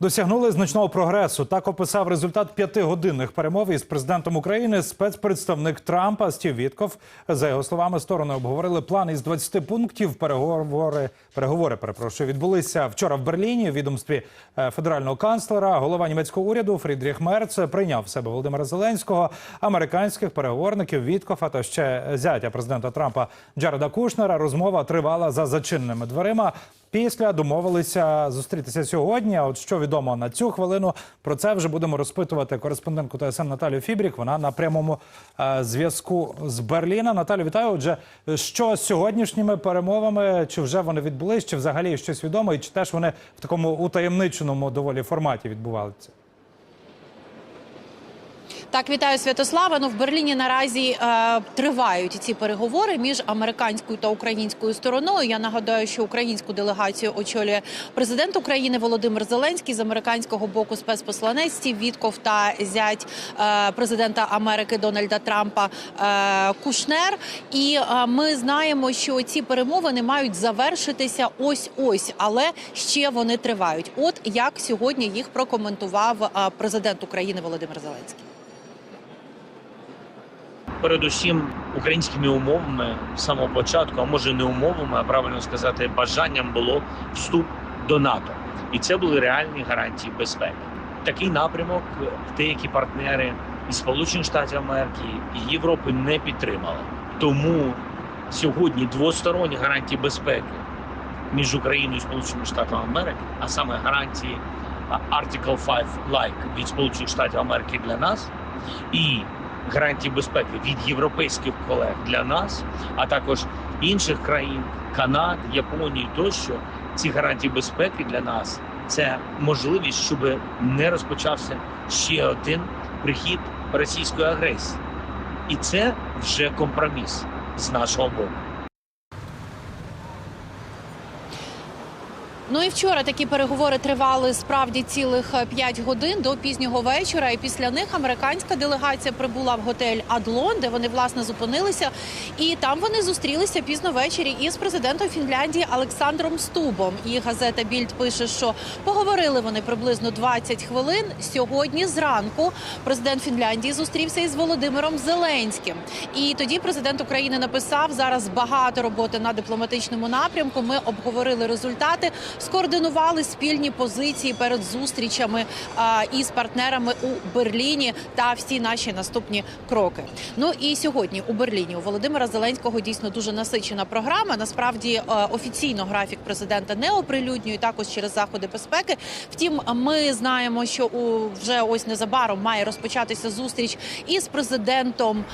Досягнули значного прогресу. Так описав результат п'ятигодинних перемов із президентом України спецпредставник Трампа Стів Вітков. За його словами, сторони обговорили план із 20 пунктів. Переговори переговори перепрошую відбулися вчора в Берліні. В відомстві е, федерального канцлера, голова німецького уряду Фрідріх Мерц прийняв в себе Володимира Зеленського, американських переговорників Віткофа та ще зятя президента Трампа Джареда Кушнера. Розмова тривала за зачиненими дверима. Після домовилися зустрітися сьогодні. А От що відомо на цю хвилину, про це вже будемо розпитувати кореспондентку ТСН Наталію Фібрік. Вона на прямому е, зв'язку з Берліна. Наталю, вітаю. Отже, що з сьогоднішніми перемовами? Чи вже вони відбулись, чи взагалі щось відомо, і чи теж вони в такому утаємниченому доволі форматі відбувалися? Так, вітаю Святослава. Ну в Берліні наразі е, тривають ці переговори між американською та українською стороною. Я нагадаю, що українську делегацію очолює президент України Володимир Зеленський з американського боку спецпосланець Стів Вітков та зять е, президента Америки Дональда Трампа е, Кушнер. І е, ми знаємо, що ці перемовини мають завершитися ось ось, але ще вони тривають. От як сьогодні їх прокоментував е, президент України Володимир Зеленський. Передусім українськими умовами з самого початку, а може не умовами, а правильно сказати, бажанням було вступ до НАТО, і це були реальні гарантії безпеки. Такий напрямок деякі партнери із Сполучених Штатів Америки і Європи не підтримали. Тому сьогодні двосторонні гарантії безпеки між Україною і Сполученими Штатами Америки, а саме гарантії Article 5 like від Сполучених Штатів Америки для нас і гарантії безпеки від європейських колег для нас, а також інших країн, Канади, Японії тощо. Ці гарантії безпеки для нас це можливість, щоб не розпочався ще один прихід російської агресії, і це вже компроміс з нашого боку. Ну і вчора такі переговори тривали справді цілих 5 годин до пізнього вечора. І після них американська делегація прибула в готель Адлон, де вони власне зупинилися. І там вони зустрілися пізно ввечері із президентом Фінляндії Олександром Стубом. І газета Більд пише, що поговорили вони приблизно 20 хвилин. Сьогодні зранку президент Фінляндії зустрівся із Володимиром Зеленським. І тоді президент України написав зараз багато роботи на дипломатичному напрямку. Ми обговорили результати скоординували спільні позиції перед зустрічами із партнерами у Берліні та всі наші наступні кроки. Ну і сьогодні у Берліні у Володимира Зеленського дійсно дуже насичена програма. Насправді е, офіційно графік президента не оприлюднює також через заходи безпеки. Втім, ми знаємо, що у вже ось незабаром має розпочатися зустріч із президентом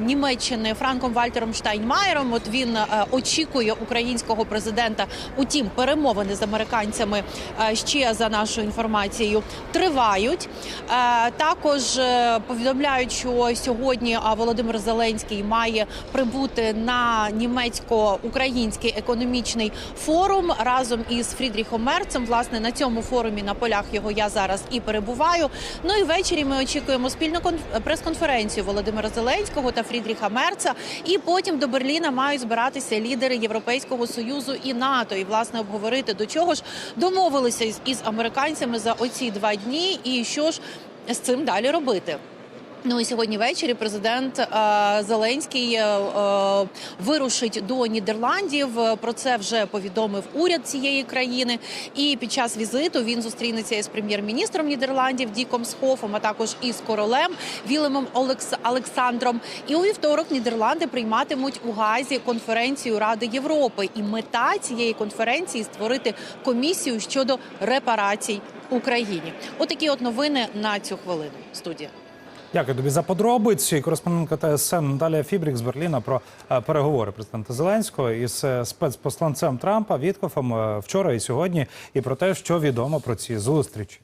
Німеччини Франком Вальтером Штайнмаєром. От він е, очікує українського президента. Утім, перемовини з американцями е, ще за нашою інформацією тривають. Е, Також е, повідомляють, що сьогодні Володимир Зеленський має прибути на німецько-український економічний форум разом із Фрідріхом Мерцем. Власне на цьому форумі на полях його я зараз і перебуваю. Ну і ввечері ми очікуємо спільну конф- прес-конференцію Володимира Зеленського та Фрідріха Мерца. І потім до Берліна мають збиратися лідери Європейського союзу і НАТО. І власне обговорити до чого ж домовилися із, із американцями за оці два дні, і що ж з цим далі робити. Ну і сьогодні ввечері президент е, Зеленський е, е, вирушить до Нідерландів. Про це вже повідомив уряд цієї країни. І під час візиту він зустрінеться із прем'єр-міністром Нідерландів Діком Схофом, а також із королем Вілемом Олекс Олександром. І у вівторок Нідерланди прийматимуть у Газі конференцію Ради Європи. І мета цієї конференції створити комісію щодо репарацій Україні. Отакі от новини на цю хвилину. Студія. Дякую тобі за подробиці. Кореспондентка ТСН Наталія Фібрік з Берліна про е, переговори президента Зеленського із е, спецпосланцем Трампа Віткофом е, вчора і сьогодні, і про те, що відомо про ці зустрічі.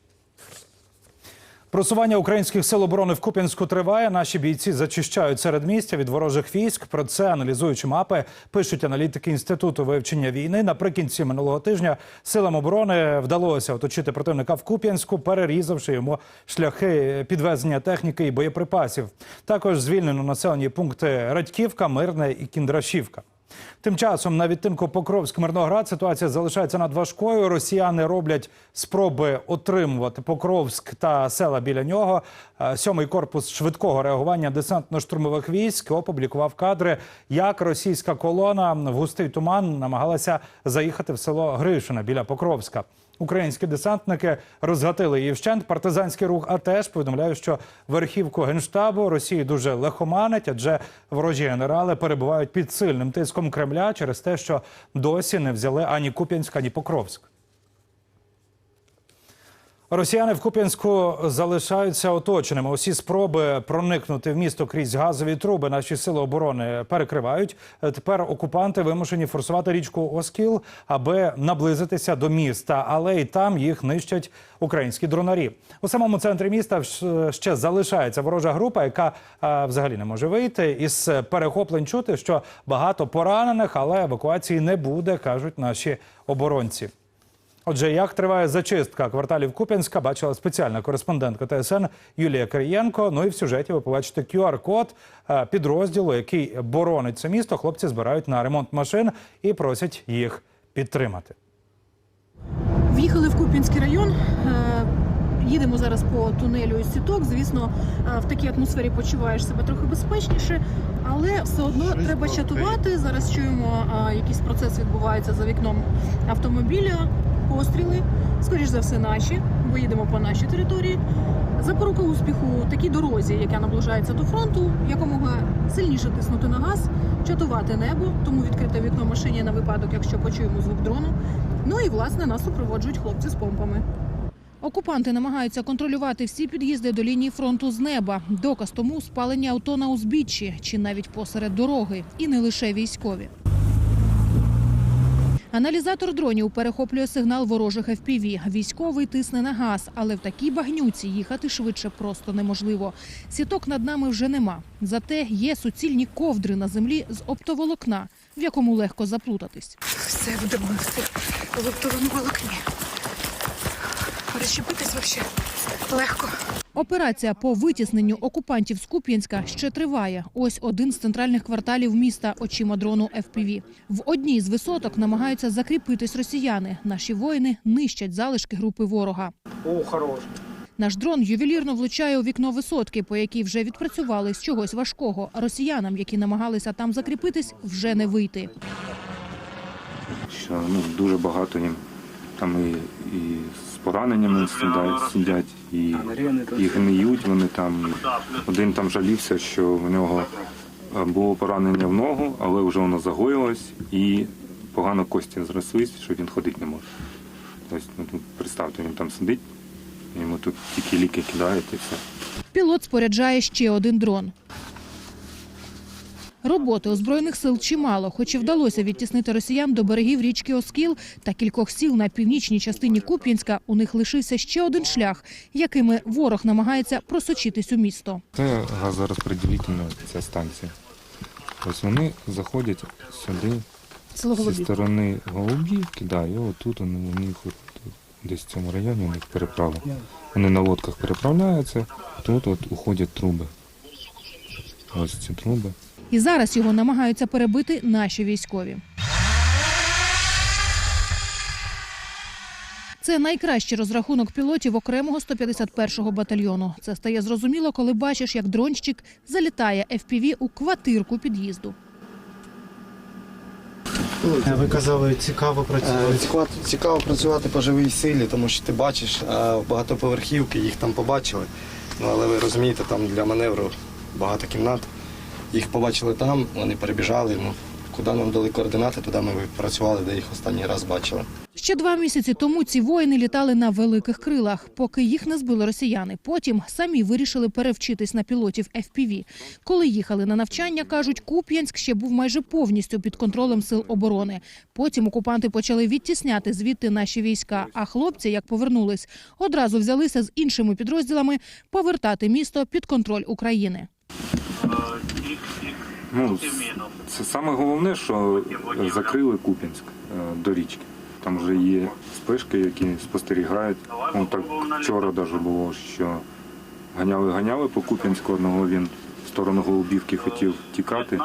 Просування українських сил оборони в Куп'янську триває. Наші бійці зачищають середмістя від ворожих військ. Про це аналізуючи мапи, пишуть аналітики інституту вивчення війни. Наприкінці минулого тижня силам оборони вдалося оточити противника в Куп'янську, перерізавши йому шляхи підвезення техніки і боєприпасів. Також звільнено населені пункти Радьківка, Мирне і Кіндрашівка. Тим часом на відтинку Покровськ-Мирноград ситуація залишається надважкою. Росіяни роблять спроби отримувати Покровськ та села біля нього. Е, Сьомий корпус швидкого реагування десантно-штурмових військ опублікував кадри, як російська колона в густий туман намагалася заїхати в село Гришина біля Покровська. Українські десантники розгатили її вщент. Партизанський рух АТЕШ повідомляє, що верхівку генштабу Росії дуже лихоманить, адже ворожі генерали перебувають під сильним тиском Кремля через те, що досі не взяли ані Куп'янськ, ані Покровськ. Росіяни в Куп'янську залишаються оточеними. Усі спроби проникнути в місто крізь газові труби наші сили оборони перекривають. Тепер окупанти вимушені форсувати річку Оскіл, аби наблизитися до міста, але й там їх нищать українські дронарі. У самому центрі міста ще залишається ворожа група, яка е, взагалі не може вийти. Із перехоплень чути, що багато поранених, але евакуації не буде, кажуть наші оборонці. Отже, як триває зачистка кварталів Куп'янська, бачила спеціальна кореспондентка ТСН Юлія Кирієнко. Ну і в сюжеті ви побачите QR-код е, підрозділу, який боронить це місто. Хлопці збирають на ремонт машин і просять їх підтримати. В'їхали в Куп'янський район. е, Їдемо зараз по тунелю із сіток. Звісно, е, в такій атмосфері почуваєш себе трохи безпечніше, але все одно треба чатувати. Зараз чуємо, якийсь процес відбувається за вікном автомобіля, постріли. Скоріш за все, наші, бо їдемо по нашій території. Запорука успіху такій дорозі, яка наближається до фронту, якомога сильніше тиснути на газ, чатувати небо, тому відкрите вікно машині на випадок, якщо почуємо звук дрону. Ну і власне нас супроводжують хлопці з помпами. Окупанти намагаються контролювати всі під'їзди до лінії фронту з неба. Доказ тому спалення авто на узбіччі чи навіть посеред дороги, і не лише військові. Аналізатор дронів перехоплює сигнал ворожих FPV. Військовий тисне на газ, але в такій багнюці їхати швидше просто неможливо. Сіток над нами вже нема. Зате є суцільні ковдри на землі з оптоволокна, в якому легко заплутатись. Все будемо в електронному волокні. Розчепитись легко. Операція по витісненню окупантів з Куп'янська ще триває. Ось один з центральних кварталів міста очима дрону FPV. В одній з висоток намагаються закріпитись росіяни. Наші воїни нищать залишки групи ворога. О, хорош. Наш дрон ювелірно влучає у вікно висотки, по якій вже відпрацювали з чогось важкого. Росіянам, які намагалися там закріпитись, вже не вийти. що ну, дуже багато їм там і, і з пораненнями сидять, сидять і, і гниють вони там. Один там жалівся, що в нього е, було поранення в ногу, але вже воно загоїлось і погано кості зрослись, що він ходити не може. Тобто, ну, представте, він там сидить, йому тут тільки ліки кидають і все. Пілот споряджає ще один дрон. Роботи у збройних сил чимало, хоч і вдалося відтіснити росіян до берегів річки Оскіл та кількох сіл на північній частині Куп'янська. У них лишився ще один шлях, якими ворог намагається просочитись у місто. Це газорозподілительна ця станція. Ось вони заходять сюди зі сторони Голубівки, да, і отут вони, у них десь в цьому районі у них переправа. Вони на лодках переправляються, тут от уходять труби. Ось ці труби. І зараз його намагаються перебити наші військові. Це найкращий розрахунок пілотів окремого 151-го батальйону. Це стає зрозуміло, коли бачиш, як дронщик залітає FPV у квартирку під'їзду. Е, Ви казали, цікаво Е, працювати. Цікаво, цікаво працювати по живій силі, тому що ти бачиш е, багатоповерхівки, їх там побачили. Ну, але ви розумієте, там для маневру багато кімнат. Їх побачили там, вони перебіжали. Ну, куди нам дали координати, туди ми працювали, де їх останній раз бачили. Ще два місяці тому ці воїни літали на великих крилах, поки їх не збили росіяни. Потім самі вирішили перевчитись на пілотів FPV. Коли їхали на навчання, кажуть, Куп'янськ ще був майже повністю під контролем сил оборони. Потім окупанти почали відтісняти звідти наші війська. А хлопці, як повернулись, одразу взялися з іншими підрозділами повертати місто під контроль України. Ну, це саме головне, що закрили Куп'янськ е, до річки. Там вже є спишки, які спостерігають. Ну, так вчора навіть було, що ганяли-ганяли по Куп'янську одного він в сторону Голубівки хотів тікати.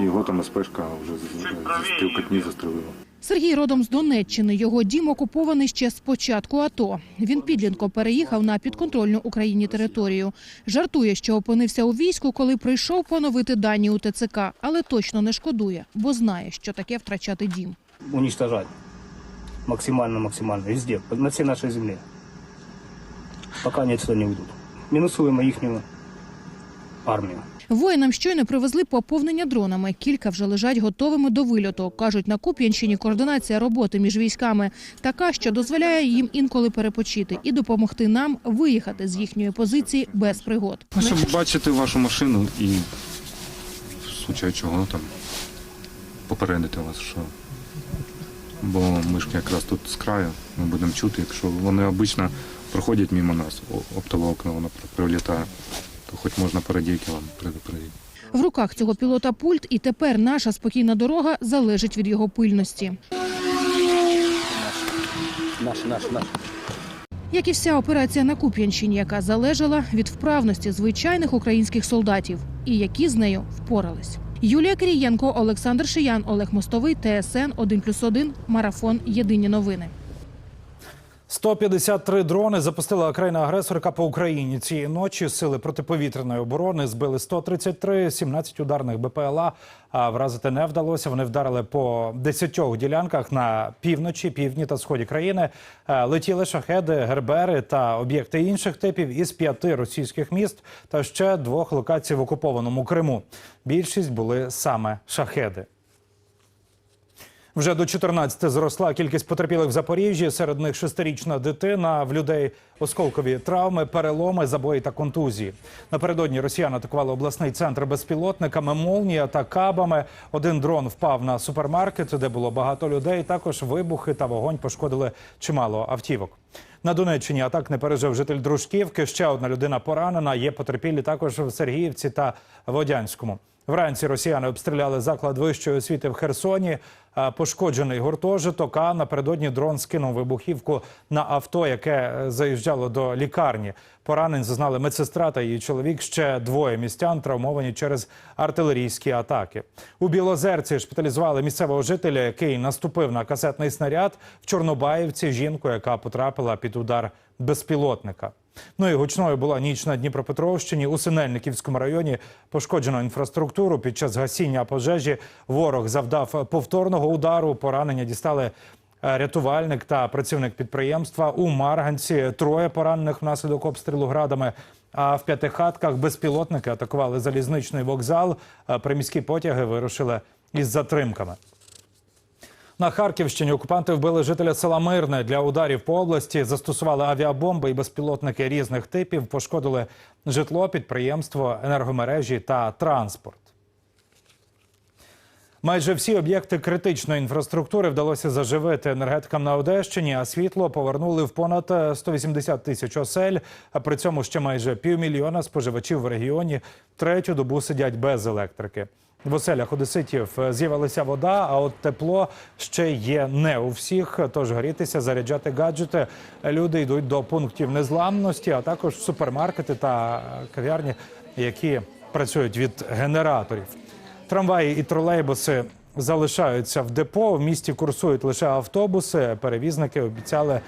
і Його там спешка вже зі стрілкотні застрелила. Сергій родом з Донеччини. Його дім окупований ще з початку АТО. Він підлітко переїхав на підконтрольну Україні територію. Жартує, що опинився у війську, коли прийшов поновити дані у ТЦК, але точно не шкодує, бо знає, що таке втрачати дім. уничтожать максимально, максимально, везде, на всей нашей земле. Пока они отсюда не уйдут. Минусуем ихнюю армию. Воїнам щойно привезли поповнення дронами. Кілька вже лежать готовими до вильоту. Кажуть, на Куп'янщині координація роботи між військами така, що дозволяє їм інколи перепочити і допомогти нам виїхати з їхньої позиції без пригод. Ну, щоб бачити вашу машину і в случаю чого там попередити вас, що. Бо ми ж якраз тут з краю, ми будемо чути, якщо вони обично проходять мимо нас, оптове окно воно прилітає, то хоч можна парадійки вам предупредити. В руках цього пілота пульт, і тепер наша спокійна дорога залежить від його пильності. Наши, наши, наши. Як і вся операція на Куп'янщині, яка залежала від вправності звичайних українських солдатів, і які з нею впорались. Юлія Кирієнко, Олександр Шиян, Олег Мостовий, ТСН 1+,1, Марафон. Єдині новини. 153 дрони запустила країна-агресорка по Україні цієї ночі. Сили протиповітряної оборони збили 133, 17 ударних БПЛА. А вразити не вдалося. Вони вдарили по 10 ділянках на півночі, півдні та сході країни. Е, Летіли шахеди, гербери та об'єкти інших типів із п'яти російських міст та ще двох локацій в окупованому Криму. Більшість були саме шахеди. Вже до 14 зросла кількість потерпілих в Запоріжжі. Серед них шестирічна дитина. В людей осколкові травми, переломи, забої та контузії. Напередодні росіяни атакували обласний центр безпілотниками, молнія та кабами. Один дрон впав на супермаркет, де було багато людей. Також вибухи та вогонь пошкодили чимало автівок. На Донеччині атак не пережив житель Дружківки. Ще одна людина поранена. Є потерпілі також в Сергіївці та Водянському. Вранці росіяни обстріляли заклад вищої освіти в Херсоні. Пошкоджений гуртожиток. А напередодні дрон скинув вибухівку на авто, яке е, заїжджало до лікарні. Поранень зазнали медсестра та її чоловік. Ще двоє містян травмовані через артилерійські атаки. У Білозерці шпиталізували місцевого жителя, який наступив на касетний снаряд в Чорнобаївці. Жінку, яка потрапила під удар безпілотника. Ну і гучною була ніч на Дніпропетровщині. У Синельниківському районі пошкоджено інфраструктуру. Під час гасіння пожежі ворог завдав повторного удару. Поранення дістали е, рятувальник та працівник підприємства. У Марганці троє поранених внаслідок обстрілу градами. А в п'ятихатках безпілотники атакували залізничний вокзал. Е, Приміські потяги вирушили із затримками. На Харківщині окупанти вбили жителя села Мирне. Для ударів по області застосували авіабомби і безпілотники різних типів, пошкодили житло, підприємство, енергомережі та транспорт. Майже всі об'єкти критичної інфраструктури вдалося заживити енергетикам на Одещині, а світло повернули в понад е, 180 тисяч осель. А при цьому ще майже півмільйона споживачів в регіоні третю добу сидять без електрики. В оселях одеситів е, з'явилася вода, а от тепло ще є не у всіх. Тож грітися, заряджати гаджети. Люди йдуть до пунктів незламності, а також супермаркети та кав'ярні, які працюють від генераторів. Трамваї і тролейбуси залишаються в депо. В місті курсують лише автобуси. Перевізники обіцяли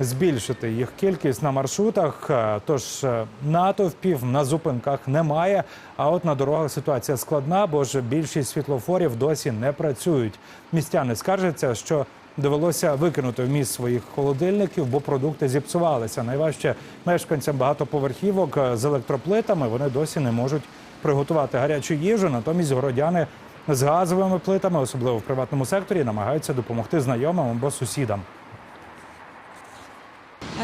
збільшити їх кількість на маршрутах. Е, Тож е, натовпів на зупинках немає. А от на дорогах ситуація складна, бо ж більшість світлофорів досі не працюють. Містяни скаржаться, що довелося викинути в міст своїх холодильників, бо продукти зіпсувалися. Найважче мешканцям багатоповерхівок е, з електроплитами вони досі не можуть приготувати гарячу їжу. Натомість городяни з газовими плитами, особливо в приватному секторі, намагаються допомогти знайомим або сусідам.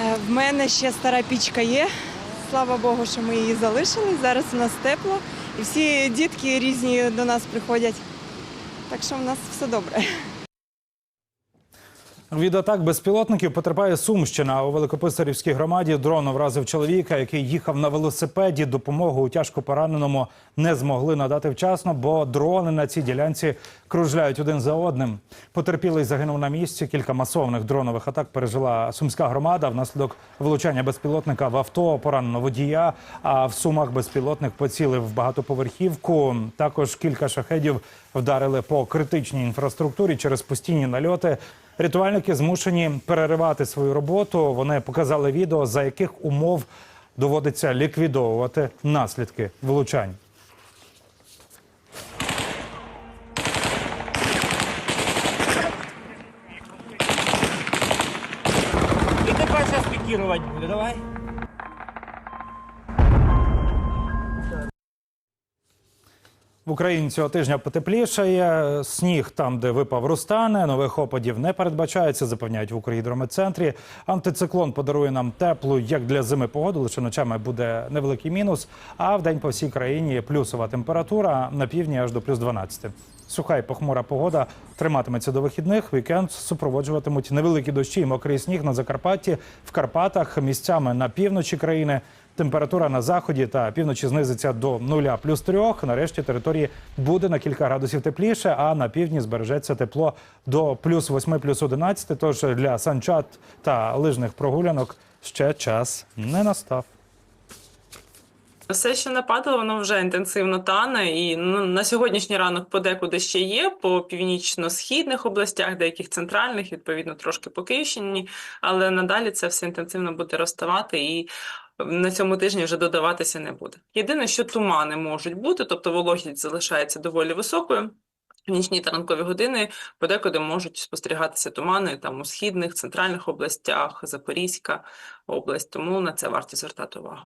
Е, В мене ще стара пічка є. Слава Богу, що ми її залишили. Зараз у нас тепло, і всі дітки різні до нас приходять. Так що в нас все добре. Від атак безпілотників потерпає Сумщина. У Великописарівській громаді дрон вразив чоловіка, який їхав на велосипеді. Допомогу у тяжко пораненому не змогли надати вчасно, бо дрони на цій ділянці кружляють один за одним. Потерпілий загинув на місці. Кілька масовних дронових атак пережила сумська громада. Внаслідок влучання безпілотника в авто поранено водія. А в сумах безпілотник поцілив в багатоповерхівку. Також кілька шахедів вдарили по критичній інфраструктурі через постійні нальоти. Рятувальники змушені переривати свою роботу. Вони показали відео, за яких умов доводиться ліквідовувати наслідки влучань. Тепер зараз пікірувати буде, давай. В Україні цього тижня потеплішає. Сніг там, де випав, розтане. Нових опадів не передбачається, запевняють в Укргідрометцентрі. Антициклон подарує нам теплу, як для зими погоду. Лише ночами буде невеликий мінус. А в день по всій країні плюсова температура на півдні аж до плюс 12. Суха і похмура погода триматиметься до вихідних. Вікенд супроводжуватимуть невеликі дощі і мокрий сніг на Закарпатті, в Карпатах, місцями на півночі країни. Температура на заході та півночі знизиться до 0 плюс 3. Нарешті території буде на кілька градусів тепліше, а на півдні збережеться тепло до плюс 8, плюс 11. Тож для санчат та лижних прогулянок ще час не настав. Все, що нападало, воно вже інтенсивно тане, і ну, на сьогоднішній ранок подекуди ще є по північно-східних областях, деяких центральних, відповідно, трошки по Київщині, але надалі це все інтенсивно буде розставати і на цьому тижні вже додаватися не буде. Єдине, що тумани можуть бути, тобто вологість залишається доволі високою. В нічні та ранкові години подекуди можуть спостерігатися тумани там у східних, центральних областях, Запорізька область, тому на це варто звертати увагу.